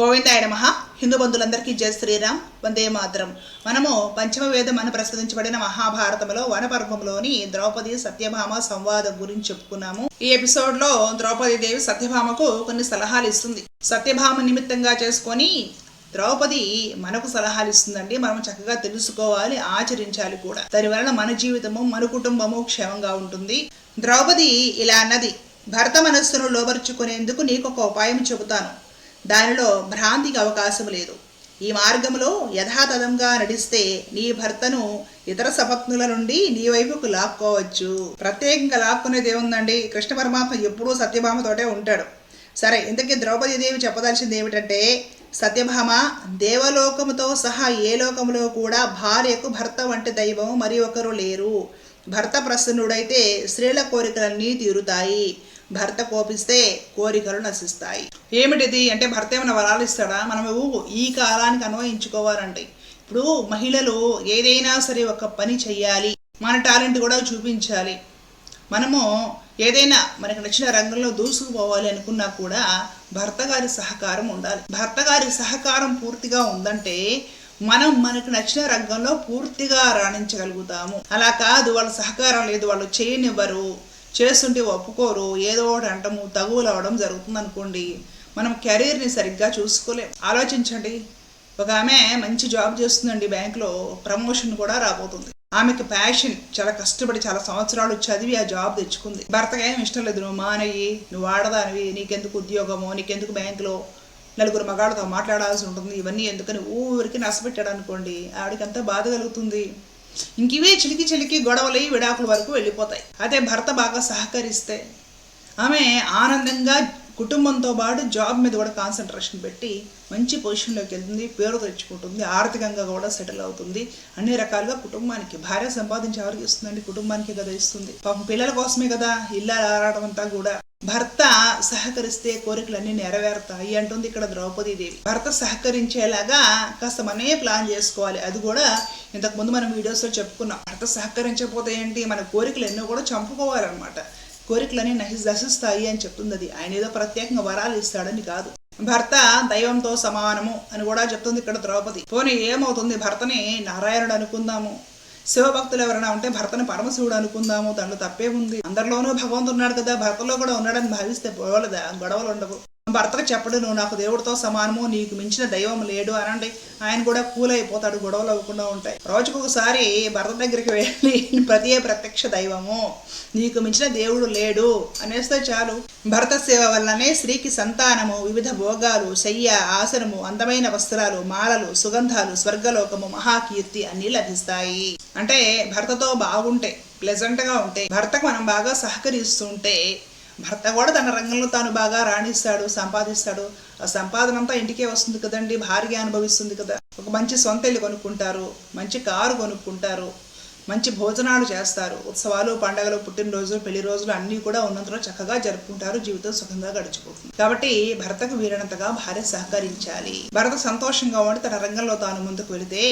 గోవిందాయ నమ. హిందూ బంధువులందరికీ జయ శ్రీరామ్. వందే మాత్రం. మనము పంచమ వేదం అని ప్రస్తుతించబడిన మహాభారతంలో వనపర్వంలోని ద్రౌపది సత్యభామ సంవాదం గురించి చెప్పుకున్నాము. ఈ ఎపిసోడ్లో ద్రౌపది దేవి సత్యభామకు కొన్ని సలహాలు ఇస్తుంది. సత్యభామ నిమిత్తంగా చేసుకొని ద్రౌపది మనకు సలహాలు ఇస్తుందండి. మనం చక్కగా తెలుసుకోవాలి ఆచరించాలి కూడా. దాని వలన మన జీవితము మన కుటుంబము క్షేమంగా ఉంటుంది. ద్రౌపది ఇలా అన్నది భర్త మనస్సును లోబరుచుకునేందుకు నీకు ఒక ఉపాయం చెబుతాను. దానిలో భ్రాంతికి అవకాశం లేదు. ఈ మార్గంలో యథాతథంగా నడిస్తే నీ భర్తను ఇతర సపత్నుల నుండి నీ వైపుకు లాక్కోవచ్చు. ప్రత్యేకంగా లాక్కునేది ఏముందండి? కృష్ణ పరమాత్మ ఎప్పుడూ సత్యభామతోటే ఉంటాడు. సరే ఇంతకీ ద్రౌపది దేవి చెప్పదలసింది ఏమిటంటే సత్యభామ దేవలోకముతో సహా ఏ లోకములో కూడా భార్యకు భర్త వంటి దైవం మరి ఒకరు లేరు. భర్త ప్రసన్నుడైతే స్త్రీల కోరికలన్నీ తీరుతాయి. భర్త కోపిస్తే కోరికలు నశిస్తాయి. ఏమిటిది? అంటే భర్త ఏమైనా వరాలు ఇస్తాడా? మనము ఈ కాలానికి అన్వయించుకోవాలండి ఇప్పుడు మహిళలు ఏదైనా సరే ఒక పని చెయ్యాలి. మన టాలెంట్ కూడా చూపించాలి. మనము ఏదైనా మనకు నచ్చిన రంగంలో దూసుకుపోవాలి అనుకున్నా కూడా భర్త గారి సహకారం ఉండాలి. భర్త గారి సహకారం పూర్తిగా ఉందంటే మనం మనకు నచ్చిన రంగంలో పూర్తిగా రాణించగలుగుతాము. అలా కాదు వాళ్ళ సహకారం లేదు వాళ్ళు చేయనివ్వరు. చేస్తుంటే ఒప్పుకోరు ఏదో ఒకటి అంటము తగువులు అవడం జరుగుతుంది అనుకోండి మనం కెరీర్ని సరిగ్గా చూసుకోలేం. ఆలోచించండి. ఒక ఆమె మంచి జాబ్ చేస్తుందండి బ్యాంక్లో ప్రమోషన్ కూడా రాబోతుంది. ఆమెకి ప్యాషన్ చాలా కష్టపడి చాలా సంవత్సరాలు చదివి ఆ జాబ్ తెచ్చుకుంది. భర్తగా ఏం ఇష్టం లేదు నువ్వు మానయ్యి నువ్వు ఆడదానివి నీకెందుకు ఉద్యోగము నీకెందుకు బ్యాంకులో? నలుగురు మగాళ్ళతో మాట్లాడాల్సి ఉంటుంది. ఇవన్నీ ఎందుకని ఊరికి నష్టపెట్టాడు అనుకోండి ఆవిడకంతా బాధ కలుగుతుంది. ఇంక ఇవే చిలికి చిలికి గొడవలై విడాకుల వరకు వెళ్ళిపోతాయి. అదే భర్త బాగా సహకరిస్తే ఆమె ఆనందంగా కుటుంబంతో పాటు జాబ్ మీద కూడా కాన్సన్ట్రేషన్ పెట్టి మంచి పొజిషన్లోకి వెళ్తుంది పేరు తెచ్చుకుంటుంది ఆర్థికంగా కూడా సెటిల్ అవుతుంది. అన్ని రకాలుగా కుటుంబానికి భార్య సంపాదించి ఎవరికి ఇస్తుందండి కుటుంబానికి కదా ఇస్తుంది. పాపం పిల్లల కోసమే కదా ఇల్లు ఆరాటం అంతా కూడా. భర్త సహకరిస్తే కోరికలన్నీ నెరవేరుతాయి అంటుంది ఇక్కడ ద్రౌపదీదేవి భర్త సహకరించేలాగా కాస్త మనమే ప్లాన్ చేసుకోవాలి. అది కూడా ఇంతకుముందు మనం వీడియోస్లో చెప్పుకున్నాం. భర్త సహకరించకపోతే ఏంటి? మన కోరికలు ఎన్నో కూడా చంపుకోవాలన్నమాట. కోరికలన్నీ నహి నశిస్తాయి అని చెప్తుంది అది. ఆయన ఏదో ప్రత్యేకంగా వరాలు ఇస్తాడని కాదు. భర్త దైవంతో సమానము అని కూడా చెప్తుంది ఇక్కడ ద్రౌపది. పోనీ ఏమవుతుంది? భర్తని నారాయణుడు అనుకుందాము. శివభక్తులు ఎవరైనా ఉంటే భర్తని పరమశివుడు అనుకుందాము దాంట్లో తప్పే ఉంది. అందరిలోనూ భగవంతుడు ఉన్నాడు కదా భర్తలో కూడా ఉన్నాడని భావిస్తే పోవలేదా గొడవలు ఉండవు. భర్తకు చెప్పడు నువ్వు నాకు దేవుడితో సమానము నీకు మించిన దైవం లేడు అనండి ఆయన కూడా కూల్ అయిపోతాడు గొడవలు అవ్వకుండా ఉంటాయి. రోజుకు ఒకసారి భర్త దగ్గరికి వెళ్ళి ప్రతియే ప్రత్యక్ష దైవము నీకు మించిన దేవుడు లేడు అనేస్తే చాలు. భర్త సేవ వల్లనే స్త్రీకి సంతానము వివిధ భోగాలు శయ్య ఆసనము అందమైన వస్త్రాలు మాలలు సుగంధాలు స్వర్గలోకము మహాకీర్తి అన్నీ లభిస్తాయి. అంటే భర్తతో బాగుంటే ప్లెజెంట్గా ఉంటే భర్తకు మనం బాగా సహకరిస్తుంటే భర్త కూడా తన రంగంలో తాను బాగా రాణిస్తాడు సంపాదిస్తాడు. ఆ సంపాదన అంతా ఇంటికే వస్తుంది కదండి భారీగా అనుభవిస్తుంది కదా. ఒక మంచి సొంత ఇల్లు కొనుక్కుంటారు మంచి కారు కొనుక్కుంటారు మంచి భోజనాలు చేస్తారు. ఉత్సవాలు పండగలు పుట్టినరోజులు పెళ్ళి రోజులు అన్నీ కూడా ఉన్నంతలో చక్కగా జరుపుకుంటారు జీవితం సుఖంగా గడిచిపోతుంది కాబట్టి భర్తకు వీలైనంతగా భార్య సహకరించాలి. భర్త సంతోషంగా ఉండి తన రంగంలో తాను ముందుకు వెళితే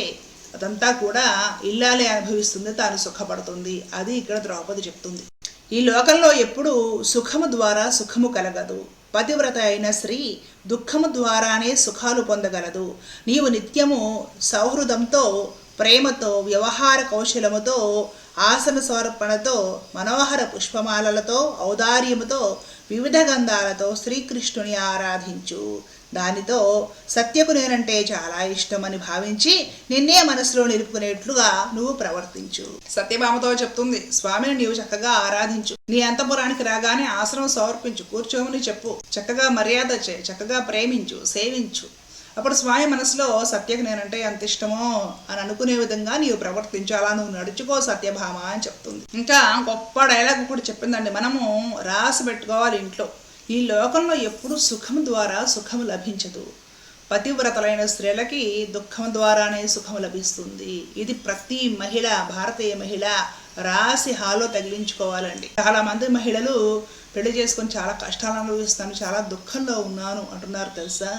అదంతా కూడా ఇల్లాలే అనుభవిస్తుంది తాను సుఖపడుతుంది. అది ఇక్కడ ద్రౌపది చెప్తుంది. ఈ లోకంలో ఎప్పుడూ సుఖము ద్వారా సుఖము కలగదు. పతివ్రత అయిన స్త్రీ దుఃఖము ద్వారానే సుఖాలు పొందగలదు. నీవు నిత్యము సౌహృదంతో ప్రేమతో వ్యవహార కౌశలముతో ఆసన సమర్పణతో మనోహర పుష్పమాలలతో ఔదార్యముతో వివిధ గంధాలతో శ్రీకృష్ణుని ఆరాధించు. దానితో సత్యకు నేనంటే చాలా ఇష్టమని భావించి నిన్నే మనసులో నిలుపుకునేట్లుగా నువ్వు ప్రవర్తించు. సత్యభామతో చెప్తుంది స్వామిని నీవు చక్కగా ఆరాధించు. నీ అంతపురానికి రాగానే ఆశ్రమం సమర్పించు కూర్చోమని చెప్పు. చక్కగా మర్యాద చే చక్కగా ప్రేమించు సేవించు. అప్పుడు స్వామి మనసులో సత్యకు నేనంటే ఎంత ఇష్టమో అని అనుకునే విధంగా నీవు ప్రవర్తించు. అలా నువ్వు నడుచుకో సత్యభామ అని చెప్తుంది. ఇంకా గొప్ప డైలాగ్ కూడా చెప్పిందండి. మనము రాసి పెట్టుకోవాలి ఇంట్లో. ఈ లోకంలో ఎప్పుడు సుఖం ద్వారా సుఖం లభించదు. పతివ్రతలైన స్త్రీలకి దుఃఖం ద్వారానే సుఖం లభిస్తుంది. ఇది ప్రతి మహిళ భారతీయ మహిళ రాసి హాలో తగిలించుకోవాలండి. చాలా మంది మహిళలు పెళ్ళి చేసుకొని చాలా కష్టాలు అనుభవిస్తాను చాలా దుఃఖంలో ఉన్నాను అంటున్నారు తెలుసా?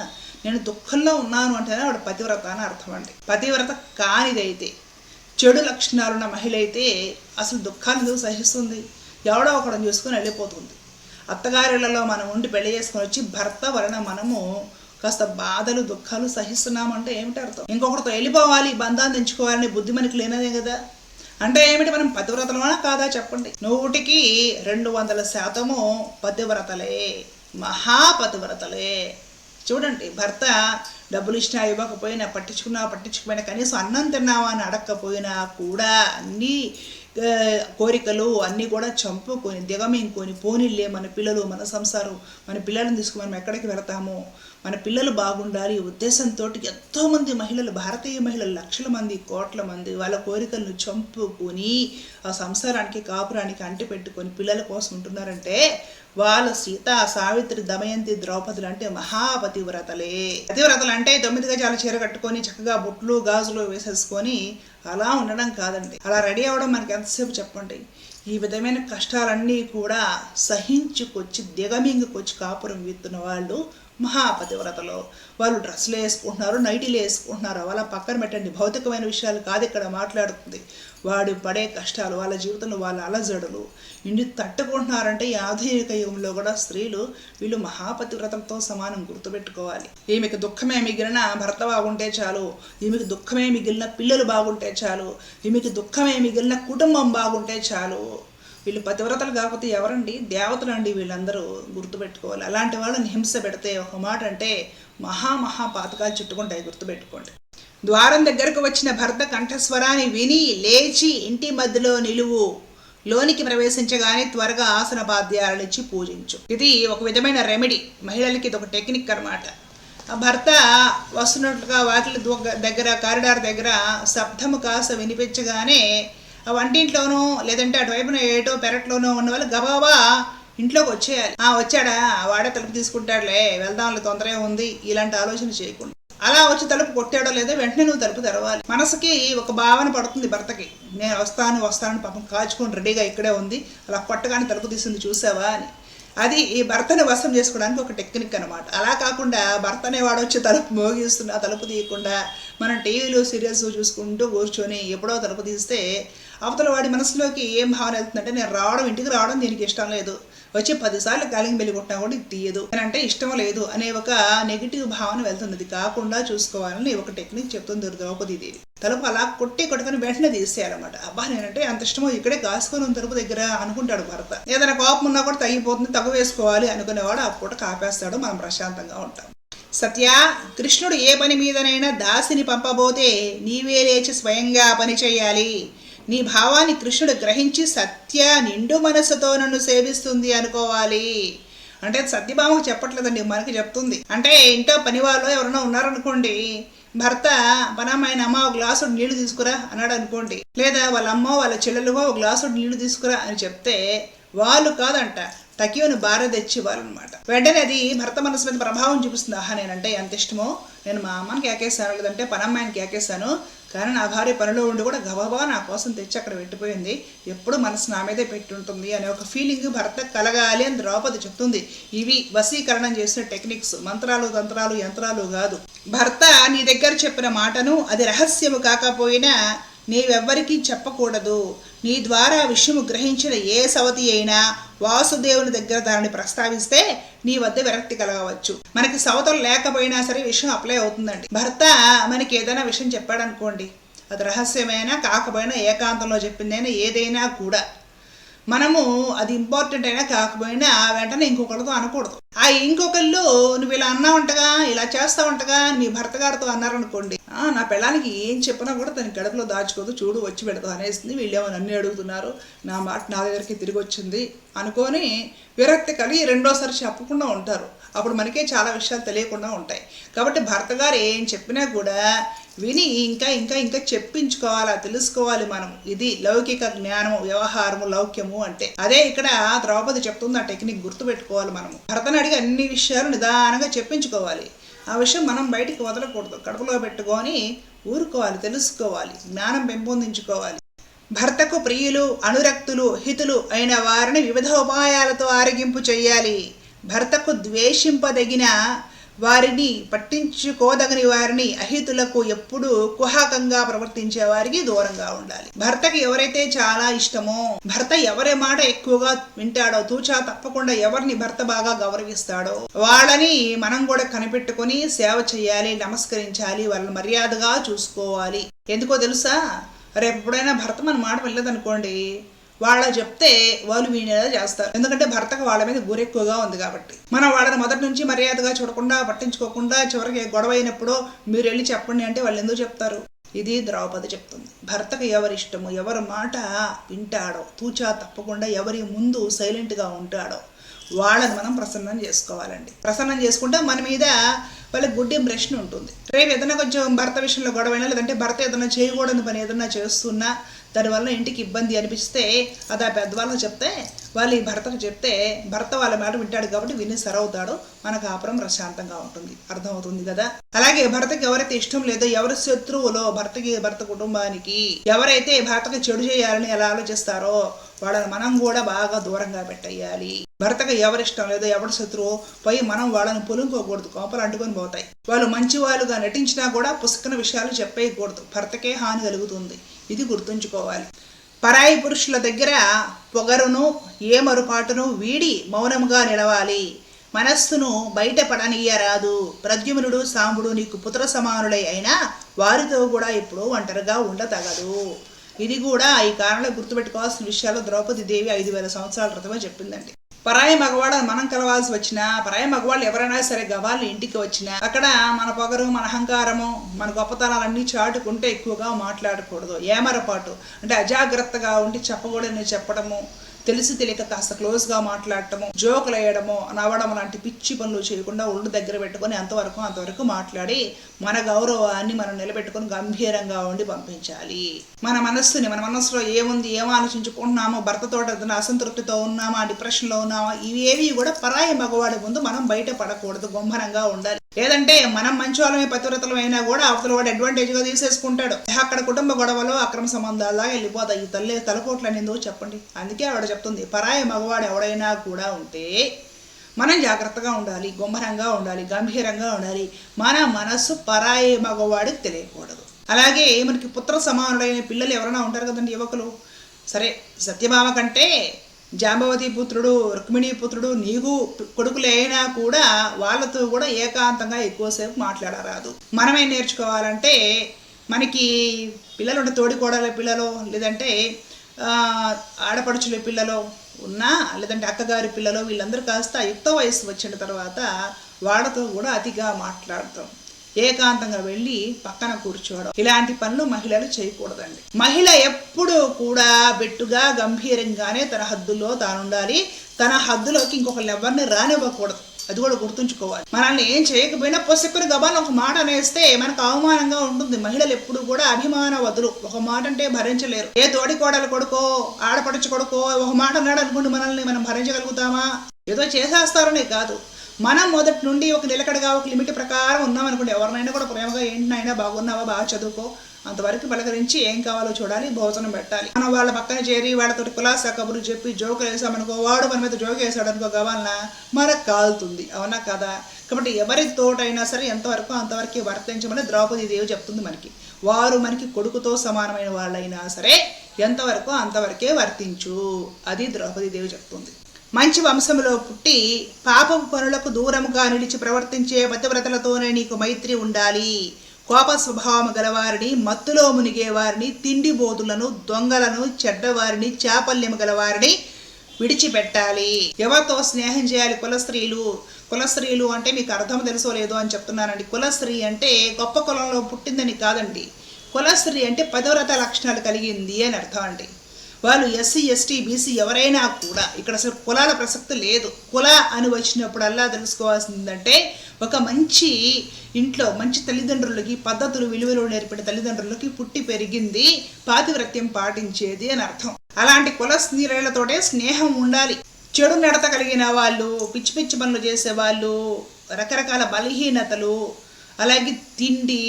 నేను దుఃఖంలో ఉన్నాను అంటేనే వాడు పతివ్రత అని అర్థం అండి పతివ్రత కానిదైతే చెడు లక్షణాలున్న మహిళ అయితే అసలు దుఃఖాన్ని సహిస్తుంది? ఎవడో ఒకడని చూసుకొని వెళ్ళిపోతుంది. అత్తగారులలో మనం ఉండి పెళ్ళి చేసుకొని వచ్చి భర్త వలన మనము కాస్త బాధలు దుఃఖాలు సహిస్తున్నామంటే ఏమిటి అర్థం? ఇంకొకరితో వెళ్ళిపోవాలి బంధాన్ని తెంచుకోవాలని బుద్ధి మనకి లేనదే కదా. అంటే ఏమిటి? మనం పతివ్రతలమా కాదా చెప్పండి. నూటికి రెండు వందల శాతము పతివ్రతలే మహాపతివ్రతలే. చూడండి భర్త డబ్బులు ఇచ్చినా ఇవ్వకపోయినా పట్టించుకున్నా పట్టించుకుపోయినా కనీసం అన్నం తిన్నావా అని అడగకపోయినా కూడా అన్నీ కోరికలు అన్నీ కూడా చంపుకొని దిగమింకొని పోనీళ్ళే మన పిల్లలు మన సంసారం మన పిల్లలను తీసుకుని మనం ఎక్కడికి వెళతాము? మన పిల్లలు బాగుండాలి. ఉద్దేశంతో ఎంతోమంది మహిళలు భారతీయ మహిళలు లక్షల మంది కోట్ల మంది వాళ్ళ కోరికలను చంపుకొని ఆ సంసారానికి కాపురానికి అంటి పెట్టుకొని పిల్లల కోసం ఉంటున్నారంటే వాళ్ళ సీత సావిత్రి దమయంతి ద్రౌపదులు అంటే మహాపతివ్రతలే. పతివ్రతలు అంటే తొమ్మిది గజాల చీర కట్టుకొని చక్కగా బుట్లు గాజులు వేసేసుకొని అలా ఉండడం కాదండి. అలా రెడీ అవ్వడం మనకి ఎంతసేపు చెప్పండి? ఈ విధమైన కష్టాలన్నీ కూడా సహించుకొచ్చి దిగమింగుకొచ్చి కాపురం వీత్తున్న వాళ్ళు మహాపతివ్రతలో. వాళ్ళు డ్రెస్సులు వేసుకుంటున్నారు నైటీలు వేసుకుంటున్నారు. వాళ్ళ పక్కన పెట్టండి. భౌతికమైన విషయాలు కాదు ఇక్కడ మాట్లాడుతుంది. వాడు పడే కష్టాలు వాళ్ళ జీవితంలో వాళ్ళ అలజడులు. ఇన్ని తట్టుకుంటున్నారంటే ఈ ఆధునిక యుగంలో కూడా స్త్రీలు వీళ్ళు మహాపతివ్రతలతో సమానం గుర్తుపెట్టుకోవాలి. ఈమెకి దుఃఖమే మిగిలిన భర్త బాగుంటే చాలు. ఈమెకి దుఃఖమే మిగిలిన పిల్లలు బాగుంటే చాలు. ఈమెకి దుఃఖమే మిగిలిన కుటుంబం బాగుంటే చాలు. వీళ్ళు పతివ్రతలు కాకపోతే ఎవరండి? దేవతలు అండి వీళ్ళందరూ గుర్తుపెట్టుకోవాలి. అలాంటి వాళ్ళని హింస పెడితే ఒక మాట అంటే మహా మహా పాతకాలు చుట్టుకుంటాయి గుర్తుపెట్టుకోండి. ద్వారం దగ్గరకు వచ్చిన భర్త కంఠస్వరాన్ని విని లేచి ఇంటి మధ్యలో నిలువు లోనికి ప్రవేశించగానే త్వరగా ఆసన బాధ్యాలనిచ్చి పూజించు. ఇది ఒక విధమైన రెమెడీ మహిళలకి ఇది ఒక టెక్నిక్ అన్నమాట. భర్త వస్తున్నట్లుగా వాటి దగ్గర కారిడార్ దగ్గర శబ్దము కాస్త వినిపించగానే వంటింట్లోనో లేదంటే అటువైపున ఏటో పెరట్లోనో ఉన్న వాళ్ళు గబాబా ఇంట్లోకి వచ్చేయాలి. ఆ వచ్చాడా? వాడే తలుపు తీసుకుంటాడులే వెళ్దాంలే తొందరగా ఉంది ఇలాంటి ఆలోచన చేయకుండా అలా వచ్చి తలుపు కొట్టాడో లేదో వెంటనే నువ్వు తలుపు తెరవాలి. మనసుకి ఒక భావన పడుతుంది భర్తకి. నేను వస్తాను వస్తాను పాపం కాచుకొని రెడీగా ఇక్కడే ఉంది. అలా కొట్టగానే తలుపు తీసింది చూసావా అని. అది ఈ భర్తని వశం చేసుకోవడానికి ఒక టెక్నిక్ అనమాట అలా కాకుండా భర్త అనేవాడు వచ్చి తలుపు మోగిస్తున్నా తలుపు తీయకుండా మనం టీవీలు సీరియల్స్ చూసుకుంటూ కూర్చొని ఎప్పుడో తలుపు తీస్తే అవతల వాడి మనసులోకి ఏం భావన వెళ్తుందంటే నేను రావడం ఇంటికి రావడం దీనికి ఇష్టం లేదు. వచ్చి పదిసార్లు కాలింగ్ బెల్లి కొట్టినా కూడా ఇది తీయదు. అంటే ఇష్టం లేదు అనే ఒక నెగిటివ్ భావన వెళ్తుంది ఇది కాకుండా చూసుకోవాలని ఒక టెక్నిక్ చెప్తుంది ద్రౌపది దేవి. తలుపు అలా కొట్టి కొట్టుకొని వెంటనే తీసేయాలన్నమాట. అబ్బా నేనంటే అంత ఇష్టమో ఇక్కడే కాసుకొని ఉంది తలుపు దగ్గర అనుకుంటాడు భర్త. ఏదైనా కోపం ఉన్నా కూడా తగ్గిపోతుంది తగ్గు వేసుకోవాలి అనుకునేవాడు ఆ పూట కాపేస్తాడు. మనం ప్రశాంతంగా ఉంటాం. సత్య కృష్ణుడు ఏ పని మీదనైనా దాసిని పంపబోతే నీవే లేచి స్వయంగా పని చేయాలి. నీ భావాన్ని కృష్ణుడు గ్రహించి సత్య నిండు మనసుతో నన్ను సేవిస్తుంది అనుకోవాలి. అంటే సత్యభామకు చెప్పట్లేదండి మనకి చెప్తుంది. అంటే ఇంట్లో పని వాళ్ళు ఎవరైనా ఉన్నారనుకోండి భర్త పనమ్మాయిన అమ్మ ఒక గ్లాసు నీళ్ళు తీసుకురా అన్నాడు అనుకోండి. లేదా వాళ్ళ అమ్మ వాళ్ళ చెల్లెలు ఒక గ్లాసు నీళ్ళు తీసుకురా అని చెప్తే వాళ్ళు కాదంట తకివను భార్య తెచ్చి ఇవ్వాలన్నమాట వెంటనే అది భర్త మనసు మీద ప్రభావం చూపిస్తుంది. ఆహా నేనంటే ఎంత ఇష్టమో నేను మా అమ్మని కేకేస్తాను లేదంటే పనమ్మాయిని కేకేస్తాను కానీ నా భార్య పనిలో ఉండి కూడా గబగబా నా కోసం తెచ్చి అక్కడ పెట్టిపోయింది. ఎప్పుడు మనసు నా మీదే పెట్టుంటుంది అనే ఒక ఫీలింగ్ భర్త కలగాలి అని ద్రౌపది చెప్తుంది. ఇవి వశీకరణం చేసిన టెక్నిక్స్ మంత్రాలు తంత్రాలు యంత్రాలు కాదు. భర్త నీ దగ్గర చెప్పిన మాటను అది రహస్యము కాకపోయినా నీవెవ్వరికీ చెప్పకూడదు. నీ ద్వారా విషయము గ్రహించిన ఏ సవతి అయినా వాసుదేవుని దగ్గర దానిని ప్రస్తావిస్తే నీ వద్ద విరక్తి కలగవచ్చు. మనకి సవతలు లేకపోయినా సరే విషయం అప్లై అవుతుందండి. భర్త మనకి ఏదైనా విషయం చెప్పాడనుకోండి అది రహస్యమైనా కాకపోయినా ఏకాంతంలో చెప్పిందైనా ఏదైనా కూడా. మనము అది ఇంపార్టెంట్ అయినా కాకపోయినా వెంటనే ఇంకొకరితో అనకూడదు. ఆ ఇంకొకళ్ళు నువ్వు ఇలా అన్నా ఉంటగా ఇలా చేస్తా ఉంటగా మీ భర్త గారితో అన్నారనుకోండి "ఆ, నా పిల్లానికి ఏం చెప్పినా కూడా తన గడపలో దాచుకోదు చూడు వచ్చి పెడతా అనేసింది వీళ్ళేమో నన్ను అడుగుతున్నారు. నా మాట నా దగ్గరికి తిరిగి వచ్చింది. అనుకొని విరక్తి కలిగి రెండోసారి చెప్పకుండా ఉంటారు. అప్పుడు మనకే చాలా విషయాలు తెలియకుండా ఉంటాయి. కాబట్టి భర్త గారు ఏం చెప్పినా కూడా విని ఇంకా ఇంకా ఇంకా చెప్పించుకోవాలా తెలుసుకోవాలి మనం. ఇది లౌకిక జ్ఞానము వ్యవహారము లౌక్యము అంటే. అదే ఇక్కడ ద్రౌపది చెప్తుంది ఆ టెక్నిక్ గుర్తుపెట్టుకోవాలి మనము. భర్తను అడిగి అన్ని విషయాలు నిదానంగా చెప్పించుకోవాలి. ఆ విషయం మనం బయటికి వదలకూడదు. కడుపులో పెట్టుకొని ఊరుకోవాలి తెలుసుకోవాలి జ్ఞానం పెంపొందించుకోవాలి. భర్తకు ప్రియులు అనురక్తులు హితులు అయిన వారిని వివిధ ఉపాయాలతో ఆరగింపు చేయాలి భర్తకు ద్వేషింపదగిన వారిని పట్టించుకోదగని వారిని అహితులకు ఎప్పుడు కుహాకంగా ప్రవర్తించే వారికి దూరంగా ఉండాలి. భర్తకి ఎవరైతే చాలా ఇష్టమో భర్త ఎవరి మాట ఎక్కువగా వింటాడో తూచా తప్పకుండా ఎవరిని భర్త బాగా గౌరవిస్తాడో వాళ్ళని మనం కూడా కనిపెట్టుకొని సేవ చేయాలి నమస్కరించాలి వాళ్ళని మర్యాదగా చూసుకోవాలి. ఎందుకో తెలుసా? రేపు ఎప్పుడైనా భర్త మన మాట వెళ్ళదనుకోండి వాళ్ళ చెప్తే వాళ్ళు వీణేలా చేస్తారు. ఎందుకంటే భర్తకు వాళ్ళ మీద గురెక్కువగా ఉంది కాబట్టి. మనం వాళ్ళని మొదటి నుంచి మర్యాదగా చూడకుండా పట్టించుకోకుండా చివరికి గొడవ అయినప్పుడు మీరు వెళ్ళి చెప్పండి అంటే వాళ్ళు ఎందుకు చెప్తారు? ఇది ద్రౌపది చెప్తుంది. భర్తకు ఎవరి ఇష్టము ఎవరి మాట వింటాడో తూచా తప్పకుండా ఎవరి ముందు సైలెంట్గా ఉంటాడో వాళ్ళని మనం ప్రసన్నం చేసుకోవాలండి. ప్రసన్నం చేసుకుంటే మన మీద వాళ్ళకి గుడ్ ఇంప్రెషన్ ఉంటుంది. రేపు ఏదైనా కొంచెం భర్త విషయంలో గొడవైనా లేదంటే భర్త ఏదైనా చేయకూడని పని ఏదైనా చేస్తున్నా దానివల్ల ఇంటికి ఇబ్బంది అనిపిస్తే అది ఆ పెద్దవాళ్ళకి చెప్తే వాళ్ళు ఈ భర్తకు చెప్తే భర్త వాళ్ళ మాట వింటాడు కాబట్టి విని సరవుతాడు. మన కాపురం ప్రశాంతంగా ఉంటుంది. అర్థమవుతుంది కదా? అలాగే భర్తకి ఎవరైతే ఇష్టం లేదో ఎవరి శత్రువులో భర్తకి భర్త కుటుంబానికి ఎవరైతే భర్తకి చెడు చేయాలని ఎలా ఆలోచిస్తారో వాళ్ళని మనం కూడా బాగా దూరంగా పెట్టేయాలి. భర్తకు ఎవరి ఇష్టం లేదో ఎవరి శత్రువు పోయి మనం వాళ్ళని పొలుకోకూడదు. కోపలు అంటుకొని పోతాయి. వాళ్ళు మంచి వాళ్ళుగా నటించినా కూడా పుస్తకన విషయాలు చెప్పేయకూడదు. భర్తకే హాని కలుగుతుంది. ఇది గుర్తుంచుకోవాలి. పరాయి పురుషుల దగ్గర పొగరును ఏ మరుపాటును వీడి మౌనముగా నిలవాలి. మనస్సును బయటపడనీయరాదు ప్రద్యుమ్నుడు సాంబుడు నీకు పుత్ర సమానులై అయినా వారితో కూడా ఇప్పుడు ఒంటరిగా ఉండతగదు. ఇది కూడా ఈ కారణంలో గుర్తుపెట్టుకోవాల్సిన విషయాలు ద్రౌపది దేవి ఐదు వేల సంవత్సరాల క్రితమే చెప్పిందండి. పరాయి మగవాళ్ళని మనం కలవాల్సి వచ్చినా పరాయి మగవాళ్ళు ఎవరైనా సరే గవాళ్ళు ఇంటికి వచ్చినా అక్కడ మన పొగరు మన అహంకారము మన గొప్పతనాలన్నీ చాటుకుంటే ఎక్కువగా మాట్లాడకూడదు. ఏమరపాటు. అంటే అజాగ్రత్తగా ఉండి చెప్పకూడదని చెప్పడము తెలిసి తెలియక కాస్త క్లోజ్గా మాట్లాడటము జోకులు వేయడము నవ్వడం లాంటి పిచ్చి పనులు చేయకుండా ఒళ్ళు దగ్గర పెట్టుకొని అంతవరకు అంతవరకు మాట్లాడి మన గౌరవాన్ని మనం నిలబెట్టుకొని గంభీరంగా ఉండి పంపించాలి. మన మనస్సుని మన మనస్సులో ఏముంది ఏం ఆలోచించుకుంటున్నామో భర్తతో అసంతృప్తితో ఉన్నామా డిప్రెషన్లో ఉన్నామా ఇవేవి కూడా పరాయి మగవాడి ముందు మనం బయట పడకూడదు గంభరంగా ఉండాలి. లేదంటే మనం మంచి వాళ్ళమే పతివ్రతలు అయినా కూడా అవతల వాడు అడ్వాంటేజ్గా తీసేసుకుంటాడు. అక్కడ కుటుంబ గొడవలు అక్రమ సంబంధాలా వెళ్ళిపోతాయి. ఈ తల్లి తలపోట్లని ఎందుకు చెప్పండి? అందుకే ఆవిడ చెప్తుంది పరాయి మగవాడు ఎవడైనా కూడా ఉంటే మనం జాగ్రత్తగా ఉండాలి గుమ్మరంగా ఉండాలి గంభీరంగా ఉండాలి. మన మనస్సు పరాయి మగవాడికి తెలియకూడదు. అలాగే మనకి పుత్ర సమానులైన పిల్లలు ఎవరైనా ఉంటారు కదండి యువకులు? సరే సత్యభామ కంటే జాంబవతి పుత్రుడు రుక్మిణీ పుత్రుడు నీకు కొడుకులైనా కూడా వాళ్ళతో కూడా ఏకాంతంగా ఎక్కువసేపు మాట్లాడరాదు. మనమేం నేర్చుకోవాలంటే మనకి పిల్లలు ఉంటే తోడికోడల పిల్లలు లేదంటే ఆడపడుచుల పిల్లలు ఉన్నా లేదంటే అక్కగారి పిల్లలు వీళ్ళందరూ కాస్త యుక్త వయసు వచ్చిన తర్వాత వాళ్ళతో కూడా అతిగా మాట్లాడతాం. ఏకాంతంగా వెళ్ళి పక్కన కూర్చోవడం. ఇలాంటి పనులు మహిళలు చేయకూడదండి. మహిళ ఎప్పుడూ కూడా బెట్టుగా గంభీరంగానే తన హద్దుల్లో తానుండాలి తన హద్దులోకి ఇంకొకరిని ఎవరిని రానివ్వకూడదు. అది కూడా గుర్తుంచుకోవాలి. మనల్ని ఏం చేయకపోయినా పొసెక్కుని గబాన్ ఒక మాట అనేస్తే మనకు అవమానంగా ఉంటుంది. మహిళలు ఎప్పుడు కూడా అభిమాన వదులు. ఒక మాట అంటే భరించలేరు. ఏ తోడి కోడలు కొడుకో ఆడపడచ్చు కొడుకో ఒక మాట అన్నాడు అనుకోండి మనల్ని మనం భరించగలుగుతామా? ఏదో చేసేస్తారనే కాదు. మనం మొదటి నుండి ఒక నిలకడగా ఒక లిమిట్ ప్రకారం ఉన్నాం అనుకోండి ఎవరినైనా కూడా ప్రేమగా ఏంటినైనా బాగున్నావా? బాగా చదువుకో. అంతవరకు పలకరించి ఏం కావాలో చూడాలి భోజనం పెట్టాలి. మనం వాళ్ళ పక్కన చేరి వాళ్ళతో కులాసా కబురు చెప్పి జోకులు వేసామనుకో వాడు మన మీద జోకు వేసాడు అనుకో కావాలన మనకు కాలుతుంది అవునా కదా? కాబట్టి ఎవరి తోటైనా సరే ఎంతవరకు అంతవరకు వర్తించమని ద్రౌపది దేవి చెప్తుంది మనకి. వారు మనకి కొడుకుతో సమానమైన వాళ్ళైనా సరే ఎంతవరకు అంతవరకే వర్తించు అది ద్రౌపది దేవి చెప్తుంది. మంచి వంశంలో పుట్టి పాపపు పనులకు దూరముగా నిలిచి ప్రవర్తించే పతివ్రతలతోనే నీకు మైత్రి ఉండాలి. కోప స్వభావం గలవారిని మత్తులో మునిగే వారిని తిండి బోధులను దొంగలను చెడ్డవారిని చాపల్యము గలవారిని విడిచిపెట్టాలి. ఎవరితో స్నేహం చేయాలి? కుల స్త్రీలు కుల స్త్రీలు అంటే మీకు అర్థం తెలుసో లేదో అని చెప్తున్నానండి. కుల స్త్రీ అంటే గొప్ప కులంలో పుట్టిందని కాదండి. కుల స్త్రీ అంటే పదవ్రత లక్షణాలు కలిగింది అని అర్థం అండి. వాళ్ళు ఎస్సీ ఎస్టీ బీసీ ఎవరైనా కూడా ఇక్కడ అసలు కులాల ప్రసక్తి లేదు. కుల అని వచ్చినప్పుడల్లా తెలుసుకోవాల్సిందంటే ఒక మంచి ఇంట్లో మంచి తల్లిదండ్రులకి పద్ధతులు విలువలు నేర్పిన తల్లిదండ్రులకి పుట్టి పెరిగింది పాతివ్రత్యం పాటించేది అని అర్థం. అలాంటి కుల స్త్రీలతోటే స్నేహం ఉండాలి. చెడు నడత కలిగిన వాళ్ళు పిచ్చి పిచ్చి పనులు చేసే వాళ్ళు రకరకాల బలహీనతలు అలాగే తిండి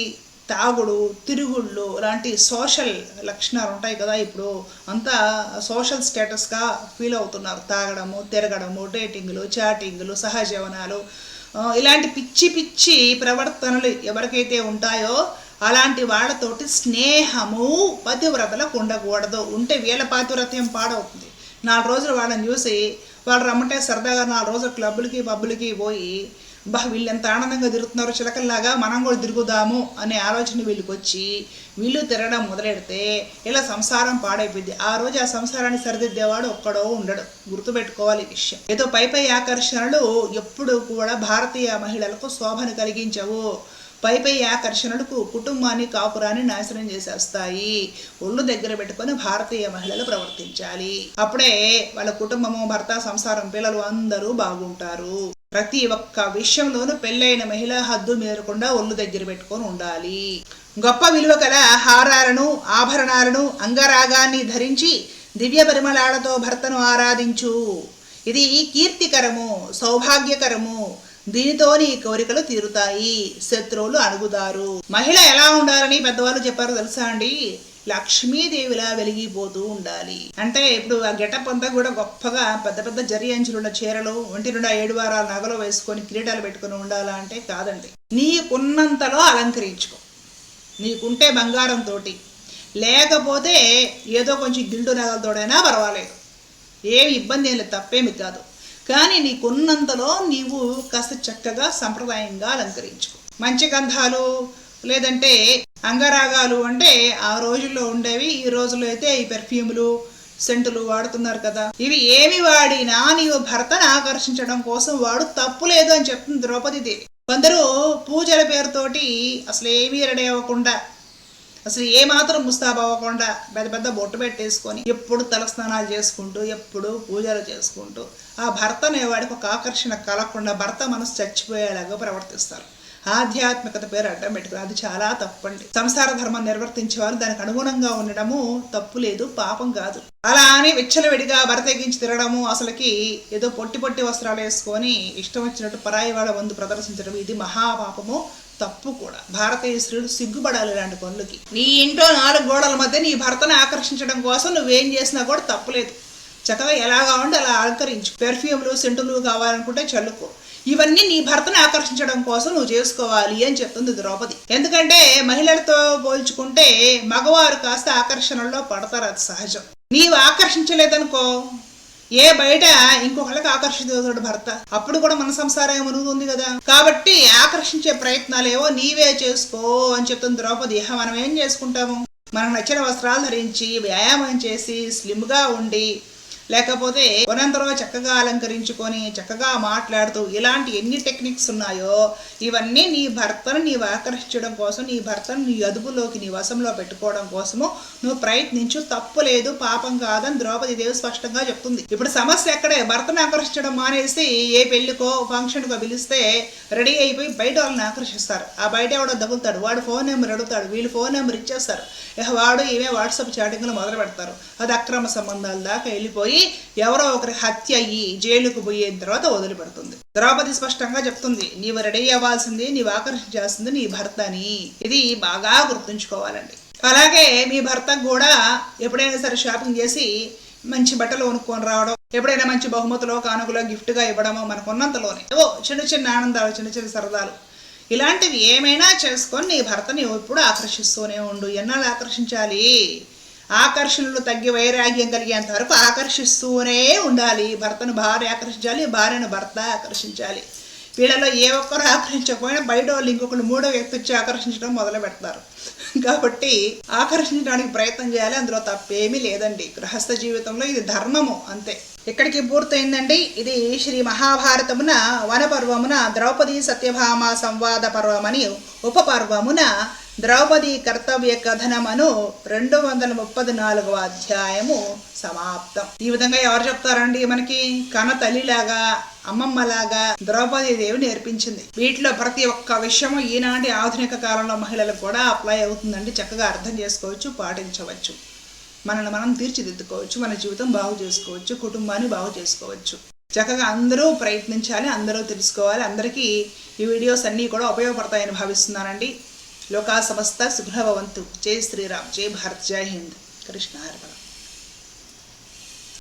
తాగుడు తిరుగుళ్ళు లాంటి సోషల్ లక్షణాలు ఉంటాయి కదా ఇప్పుడు. అంతా సోషల్ స్టేటస్గా ఫీల్ అవుతున్నారు. తాగడము తిరగడము డేటింగ్లు చాటింగ్లు సహజీవనాలు. ఇలాంటి పిచ్చి పిచ్చి ప్రవర్తనలు ఎవరికైతే ఉంటాయో అలాంటి వాళ్ళతోటి స్నేహము పతివ్రతలకు ఉండకూడదు. ఉంటే వీళ్ళ పాతివ్రత్యం పాడవుతుంది. నాలుగు రోజులు వాళ్ళని చూసి వాళ్ళు రమ్మంటే సరదాగా నాలుగు రోజులు క్లబ్బులకి పబ్బులకి పోయి బా వీళ్ళు ఎంత ఆనందంగా తిరుగుతున్నారు చిలకల్లాగా మనం కూడా తిరుగుదాము అనే ఆలోచన వీళ్ళకి వచ్చి వీళ్ళు తిరగడం మొదలెడితే ఇలా సంసారం పాడైపోయింది. ఆ రోజు ఆ సంసారాన్ని సరిదిద్దేవాడు ఒక్కడో ఉండడు. గుర్తుపెట్టుకోవాలి విషయం. ఏదో పై పై ఆకర్షణలు ఎప్పుడు కూడా భారతీయ మహిళలకు శోభను కలిగించవు. పై పై ఆకర్షణలకు కుటుంబాన్ని కాపురాన్ని నాశనం చేసేస్తాయి. ఒళ్ళు దగ్గర పెట్టుకొని భారతీయ మహిళలు ప్రవర్తించాలి. అప్పుడే వాళ్ళ కుటుంబము భర్త సంసారం పిల్లలు అందరూ బాగుంటారు. ప్రతి ఒక్క విషయంలోనూ పెళ్ళైన మహిళ హద్దు మీరకుండా ఒళ్ళు దగ్గర పెట్టుకొని ఉండాలి. గొప్ప విలువ గల హారాలను ఆభరణాలను అంగరాగాన్ని ధరించి దివ్య పరిమళాలతో భర్తను ఆరాధించు. ఇది కీర్తికరము సౌభాగ్యకరము. దీనితో నీ కోరికలు తీరుతాయి. శత్రువులు అడుగుతారు మహిళ ఎలా ఉండాలని పెద్దవాళ్ళు చెప్పారు తెలుసా అండి? లక్ష్మీదేవిలా వెలిగిపోతూ ఉండాలి. అంటే ఇప్పుడు ఆ గెటప్ అంతా కూడా గొప్పగా పెద్ద పెద్ద జరి అంచులున్న చీరలు ఒంటి నుండి ఏడు వారాల నగలు వేసుకొని కిరీటాలు పెట్టుకొని ఉండాలా అంటే కాదండి. నీకున్నంతలో అలంకరించుకో. నీకుంటే బంగారంతో లేకపోతే ఏదో కొంచెం గిల్డు నగలతోడైనా పర్వాలేదు. ఏమి ఇబ్బంది ఏం లేదు తప్పేమి కాదు. కానీ నీకున్నంతలో నీవు కాస్త చక్కగా సంప్రదాయంగా అలంకరించుకో. మంచి గంధాలు లేదంటే అంగరాగాలు అంటే ఆ రోజుల్లో ఉండేవి ఈ రోజుల్లో అయితే ఈ పెర్ఫ్యూమ్లు సెంటులు వాడుతున్నారు కదా. ఇవి ఏమి వాడినా నీవు భర్తను ఆకర్షించడం కోసం వాడు తప్పు లేదు అని చెప్తుంది ద్రౌపది దేవి కొందరు పూజల పేరుతోటి అసలు ఏమీ రెడీ అవ్వకుండా అసలు ఏ మాత్రం ముస్తాబ్ అవ్వకుండా పెద్ద పెద్ద బొట్టు పెట్టేసుకొని ఎప్పుడు తలస్నానాలు చేసుకుంటూ ఎప్పుడు పూజలు చేసుకుంటూ ఆ భర్త అనేవాడికి ఒక ఆకర్షణ కలగకుండా భర్త మనసు చచ్చిపోయేలాగా ప్రవర్తిస్తారు. ఆధ్యాత్మికత పేరు అడ్డం పెట్టుకుని అది చాలా తప్పండి. సంసార ధర్మం నిర్వర్తించే వారు దానికి అనుగుణంగా ఉండడము తప్పు లేదు పాపం కాదు. అలా అని విచ్చలవిడిగా విడిగా ఎక్కించి తిరగడము అసలుకి ఏదో పొట్టి పొట్టి వస్త్రాలు వేసుకొని ఇష్టం వచ్చినట్టు పరాయి వాళ్ళ ముందు ప్రదర్శించడం ఇది మహాపాపము తప్పు కూడా. భారతీయ స్త్రీలు సిగ్గుపడాలి ఇలాంటి పనులకి. నీ ఇంట్లో నాలుగు గోడల మధ్య నీ భర్తను ఆకర్షించడం కోసం నువ్వేం చేసినా కూడా తప్పులేదు చక్కగా ఎలాగా ఉండి అలా అలంకరించు. పెర్ఫ్యూమ్లు సెంటులు కావాలనుకుంటే చల్లుకో. ఇవన్నీ నీ భర్తను ఆకర్షించడం కోసం నువ్వు చేసుకోవాలి అని చెప్తుంది ద్రౌపది. ఎందుకంటే మహిళలతో పోల్చుకుంటే మగవారు కాస్త ఆకర్షణలో పడతారు అది సహజం. నీవు ఆకర్షించలేదనుకో ఏ బయట ఇంకొకళ్ళకి ఆకర్షితుడు భర్త. అప్పుడు కూడా మన సంసారం మునుగుతుంది కదా. కాబట్టి ఆకర్షించే ప్రయత్నాలేవో నీవే చేసుకో అని చెప్తుంది ద్రౌపది. మనం ఏం చేసుకుంటాము? మనకు నచ్చిన వస్త్రాలు ధరించి వ్యాయామం చేసి స్లిమ్గా ఉండి లేకపోతే కొనంతలో చక్కగా అలంకరించుకొని చక్కగా మాట్లాడుతూ ఇలాంటి ఎన్ని టెక్నిక్స్ ఉన్నాయో ఇవన్నీ నీ భర్తను నీవు ఆకర్షించడం కోసం నీ భర్తను నీ అదుపులోకి నీ వశంలో పెట్టుకోవడం కోసము నువ్వు ప్రయత్నించు. తప్పు లేదు పాపం కాదని ద్రౌపది దేవి స్పష్టంగా చెప్తుంది. ఇప్పుడు సమస్య ఎక్కడే? భర్తను ఆకర్షించడం మానేసి ఏ పెళ్ళికో ఫంక్షన్కో పిలిస్తే రెడీ అయిపోయి బయట వాళ్ళని ఆకర్షిస్తారు. ఆ బయట ఎవడో దగ్గుతాడు వాడు ఫోన్ నెంబర్ అడుగుతాడు. వీళ్ళు ఫోన్ నెంబర్ ఇచ్చేస్తారు. ఇక వాడు ఈమె వాట్సాప్ చాటింగ్లు మొదలు పెడతారు అది అక్రమ సంబంధాల దాకా వెళ్ళిపోయి ఎవరో ఒకరి హత్య అయ్యి జైలుకు పోయిన తర్వాత వదిలిపెడుతుంది. ద్రౌపది స్పష్టంగా చెప్తుంది నీవు రెడీ అవ్వాల్సింది నీవు ఆకర్షించాల్సింది నీ భర్తని. ఇది బాగా గుర్తుంచుకోవాలండి. అలాగే మీ భర్తకు కూడా ఎప్పుడైనా సరే షాపింగ్ చేసి మంచి బట్టలు కొనుక్కొని రావడం ఎప్పుడైనా మంచి బహుమతులో కానుకలో గిఫ్ట్గా ఇవ్వడమో మనకున్నంతలోనే. ఓ చిన్న చిన్న ఆనందాలు చిన్న చిన్న సరదాలు. ఇలాంటివి ఏమైనా చేసుకొని నీ భర్తని ఎప్పుడు ఆకర్షిస్తూనే ఉండు. ఎన్నాళ్ళు ఆకర్షించాలి? ఆకర్షణలు తగ్గి వైరాగ్యం కలిగేంత వరకు ఆకర్షిస్తూనే ఉండాలి. భర్తను భార్య ఆకర్షించాలి భార్యను భర్త ఆకర్షించాలి. వీళ్ళలో ఏ ఒక్కరు ఆకర్షించకపోయినా బయట వాళ్ళు ఇంకొకరు మూడో వ్యక్తి వచ్చి ఆకర్షించడం మొదలు పెడతారు. కాబట్టి ఆకర్షించడానికి ప్రయత్నం చేయాలి అందులో తప్పేమీ లేదండి. గృహస్థ జీవితంలో ఇది ధర్మము అంతే. ఇక్కడికి పూర్తయిందండి. ఇది శ్రీ మహాభారతమున వనపర్వమున ద్రౌపది సత్యభామ సంవాద పర్వమని ఉపపర్వమున ద్రౌపది కర్తవ్య కథనమను రెండు వందల ముప్పది నాలుగవ అధ్యాయము సమాప్తం. ఈ విధంగా ఎవరు చెప్తారండి? మనకి కన తల్లిలాగా అమ్మమ్మలాగా ద్రౌపది దేవి నేర్పించింది. వీటిలో ప్రతి ఒక్క విషయము ఈనాటి ఆధునిక కాలంలో మహిళలకు కూడా అప్లై అవుతుందండి. చక్కగా అర్థం చేసుకోవచ్చు పాటించవచ్చు. మనల్ని మనం తీర్చిదిద్దుకోవచ్చు మన జీవితం బాగు చేసుకోవచ్చు కుటుంబాన్ని బాగు చేసుకోవచ్చు. చక్కగా అందరూ ప్రయత్నించాలి అందరూ తెలుసుకోవాలి. అందరికీ ఈ వీడియోస్ అన్నీ కూడా ఉపయోగపడతాయని భావిస్తున్నానండి. లోకా సమస్త సుగ్రహవంతు జై శ్రీరామ్. జై భారత్. జై హింద్. కృష్ణ హరిపరం